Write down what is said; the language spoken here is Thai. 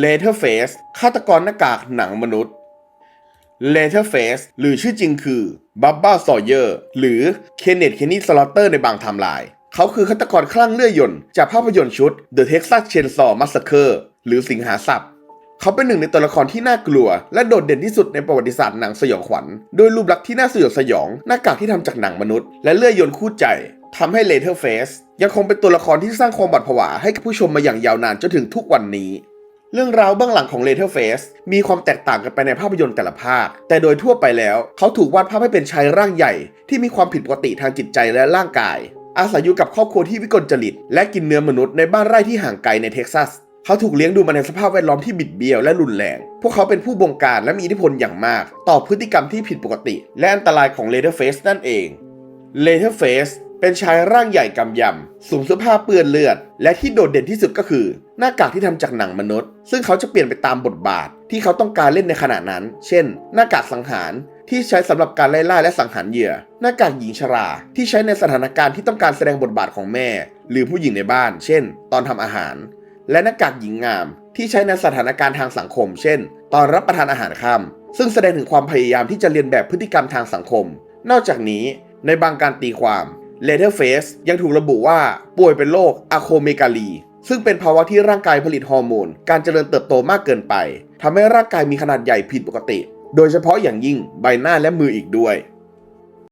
Leatherface ฆาตกรหน้ากากหนังมนุษย์ Leatherface หรือชื่อจริงคือ Bubba Sawyer หรือ Kenneth Kenny Slaughter ในบางไทม์ไลน์เขาคือฆาตกรคลั่งเลื่อยยนต์จากภาพยนตร์ชุด The Texas Chainsaw Massacre หรือสิงหาสับเขาเป็นหนึ่งในตัวละครที่น่ากลัว และโดดเด่นที่สุดในประวัติศาสตร์หนังสยองขวัญโดยรูปลักษณ์ที่น่าสยดสยอง หน้ากากที่ทำจากหนังมนุษย์ และเลื่อยยนต์คู่ใจทำให้ Leatherface ยังคงเป็นตัวละครที่สร้างความบัดผวาให้กับผู้ชมมาอย่างยาวนานจนถึงทุกวันนี้ เรื่องราวเบื้องหลังของ Leatherface มีความแตกต่างกันไปในภาพยนตร์แต่ละภาค แต่โดยทั่วไปแล้ว เขาถูกวาดภาพให้เป็นชายร่างใหญ่ ที่มีความผิดปกติทางจิตใจและร่างกาย อาศัยอยู่กับครอบครัวที่วิกลจริต และกินเนื้อมนุษย์ในบ้านไร่ที่ห่างไกลในเท็กซัส เขาถูกเลี้ยงดูมาในสภาพแวดล้อมที่บิดเบี้ยวและรุนแรง พวกเขาเป็นผู้บงการและมีอิทธิพลอย่างมาก ต่อพฤติกรรมที่ผิดปกติ และอันตรายของ Leatherface นั่นเอง Leatherface เป็นชายร่างใหญ่กำยำสวมเสื้อผ้าเปื้อนเลือด และที่โดดเด่นที่สุดก็คือ หน้ากากที่ทำจากหนังมนุษย์ ซึ่งเขาจะเปลี่ยนไปตามบทบาท ที่เขาต้องการเล่นในขณะนั้น เช่น หน้ากากสังหารที่ใช้สำหรับการไล่ล่าและสังหารเหยื่อ หน้ากากหญิงชรา ที่ใช้ในสถานการณ์ที่ต้องการแสดงบทบาทของแม่ หรือผู้หญิงในบ้าน เช่น ตอนทำอาหาร และหน้ากากหญิงงาม ที่ใช้ในสถานการณ์ทางสังคม เช่น ตอนรับประทานอาหารค่ำซึ่งแสดงถึงความพยายามที่จะเรียนแบบพฤติกรรมทางสังคม นอกจากนี้ในบางการตีความ Leatherface ยังถูกระบุว่าป่วยเป็นโรคอะโคเมกาลี ซึ่งเป็นภาวะที่ร่างกายผลิตฮอร์โมน การเจริญเติบโตมากเกินไปทำให้ร่างกายมีขนาดใหญ่ผิดปกติ โดยเฉพาะอย่างยิ่งใบหน้าและมืออีกด้วย